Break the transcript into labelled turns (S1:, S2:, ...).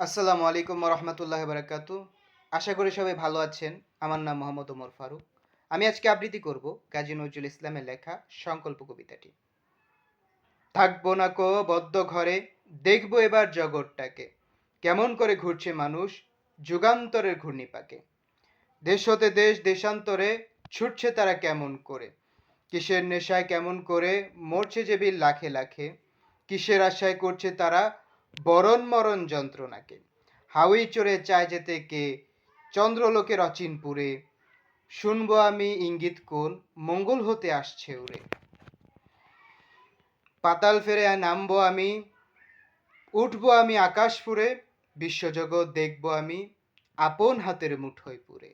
S1: আসসালামু আলাইকুম রহমতুল্লাহ বারাকাতু আশা করি সবাই ভালো আছেন। আমার নাম মোহাম্মদ ওমর ফারুক। আমি আজকে আবৃত্তি করব কাজী নজরুল ইসলামের লেখা সংকল্প কবিতাটি। থাকব না কো বদ্ধ ঘরে, দেখব এবার জগৎটাকে। কেমন করে ঘুরছে মানুষ, যুগান্তরের ঘূর্ণিপাকে। দেশ হতে দেশ, দেশান্তরে ছুটছে তারা কেমন করে? কিসের নেশায় কেমন করে মরছে যে বিল লাখে লাখে? কিসের আশায় করছে তারা বরণ মরণ যন্ত্রণাকে। হাউই চড়ে চায় যেতে কে? চন্দ্রলোকের অচিনপুরে শুনব আমি ইঙ্গিত কোন? মঙ্গল হতে আসছে উড়ে পাতাল ফেরে নামবো আমি। উঠবো আমি আকাশ ফুরে বিশ্বজগৎ দেখব আমি। আপন হাতের মুঠোয় পুরে।